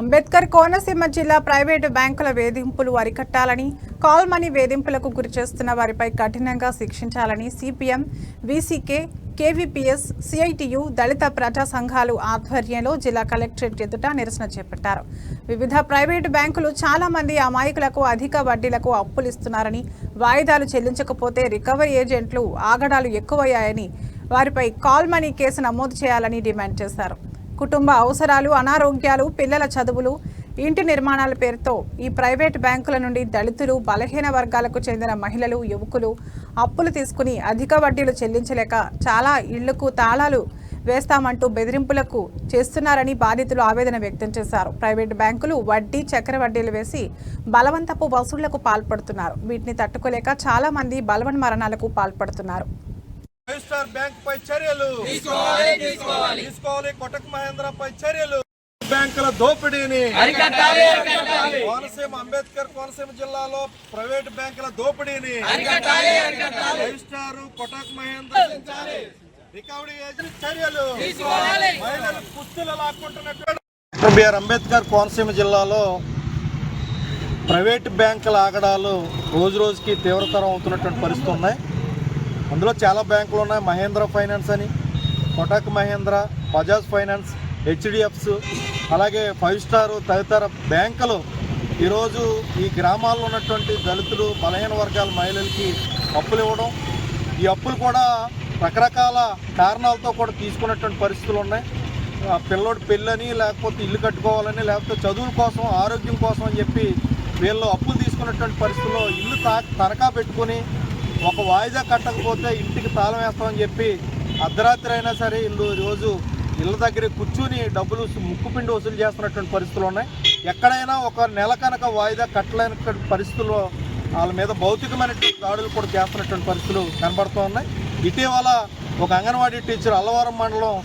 అంబేద్కర్ కోనసీమ జిల్లా ప్రైవేటు బ్యాంకుల వేధింపులు అరికట్టాలని కాల్ మనీ వేధింపులకు గురి చేస్తున్న వారిపై కఠినంగా శిక్షించాలని సిపిఎం వీసీకే కేవీపీఎస్ సిఐటియు దళిత ప్రజా సంఘాలు ఆధ్వర్యంలో జిల్లా కలెక్టరేట్ ఎదుట నిరసన చేపట్టారు. వివిధ ప్రైవేటు బ్యాంకులు చాలా మంది అమాయకులకు అధిక వడ్డీలకు అప్పులు ఇస్తున్నారని వాయిదాలు చెల్లించకపోతే రికవరీ ఏజెంట్లు ఆగడాలు ఎక్కువయ్యాయని వారిపై కాల్ మనీ కేసు నమోదు చేయాలని డిమాండ్ చేశారు. కుటుంబ అవసరాలు అనారోగ్యాలు పిల్లల చదువులు ఇంటి నిర్మాణాల పేరుతో ఈ ప్రైవేట్ బ్యాంకుల నుండి దళితులు బలహీన వర్గాలకు చెందిన మహిళలు యువకులు అప్పులు తీసుకుని అధిక వడ్డీలు చెల్లించలేక చాలా ఇళ్ళకు తాళాలు వేస్తామంటూ బెదిరింపులకు చేస్తున్నారని బాధితులు ఆవేదన వ్యక్తం చేశారు. ప్రైవేట్ బ్యాంకులు వడ్డీ చక్ర వడ్డీలు వేసి బలవంతపు వసూళ్ళకు పాల్పడుతున్నారు. వీటిని తట్టుకోలేక చాలామంది బలవన్ మరణాలకు పాల్పడుతున్నారు. ఫైవ్ స్టార్ బ్యాంక్ పై చర్యలు. తీసుకోవాలి కొటక్ మహేంద్ర పై చర్యలు. బ్యాంకుల దోపిడీని కోనసీమ అంబేద్కర్ కోనసీమ జిల్లాలో ప్రైవేట్ బ్యాంకుల దోపిడీని five star Kotak Mahindra recovery agent చర్యలు. మహిళలు కుస్తులు లాక్కుంటున్నట్టు. బిఆర్ అంబేద్కర్ కోనసీమ జిల్లాలో ప్రైవేట్ బ్యాంకుల ఆగడాలు రోజు రోజుకి తీవ్రతరం అవుతున్నటువంటి పరిస్థితులు ఉన్నాయి. అందులో చాలా బ్యాంకులు ఉన్నాయి. మహేంద్ర ఫైనాన్స్ అని కొటక్ మహేంద్ర బజాజ్ ఫైనాన్స్ హెచ్డిఎఫ్స్ అలాగే ఫైవ్ స్టార్ తదితర బ్యాంకులు. ఈరోజు ఈ గ్రామాల్లో ఉన్నటువంటి దళితులు బలహీన వర్గాల మహిళలకి అప్పులు ఇవ్వడం. ఈ అప్పులు కూడా రకరకాల కారణాలతో కూడా తీసుకున్నటువంటి పరిస్థితులు ఉన్నాయి. ఆ పెళ్ళని లేకపోతే ఇల్లు కట్టుకోవాలని లేకపోతే చదువుల కోసం ఆరోగ్యం కోసం అని చెప్పి వీళ్ళు అప్పులు తీసుకున్నటువంటి పరిస్థితుల్లో ఇల్లు తా తనఖా పెట్టుకొని ఒక వాయిదా కట్టకపోతే ఇంటికి తాళం వేస్తామని చెప్పి అర్ధరాత్రి అయినా సరే ఇల్లు రోజు ఇళ్ళ దగ్గర కూర్చుని డబ్బులు ముక్కుపిండి వసూలు చేస్తున్నటువంటి పరిస్థితులు ఉన్నాయి. ఎక్కడైనా ఒక నెల కనుక వాయిదా కట్టలేని పరిస్థితుల్లో వాళ్ళ మీద భౌతికమైనటువంటి దాడులు కూడా చేస్తున్నటువంటి పరిస్థితులు కనబడుతూ ఉన్నాయి. ఇటీవల ఒక అంగన్వాడీ టీచర్ అల్లవరం మండలం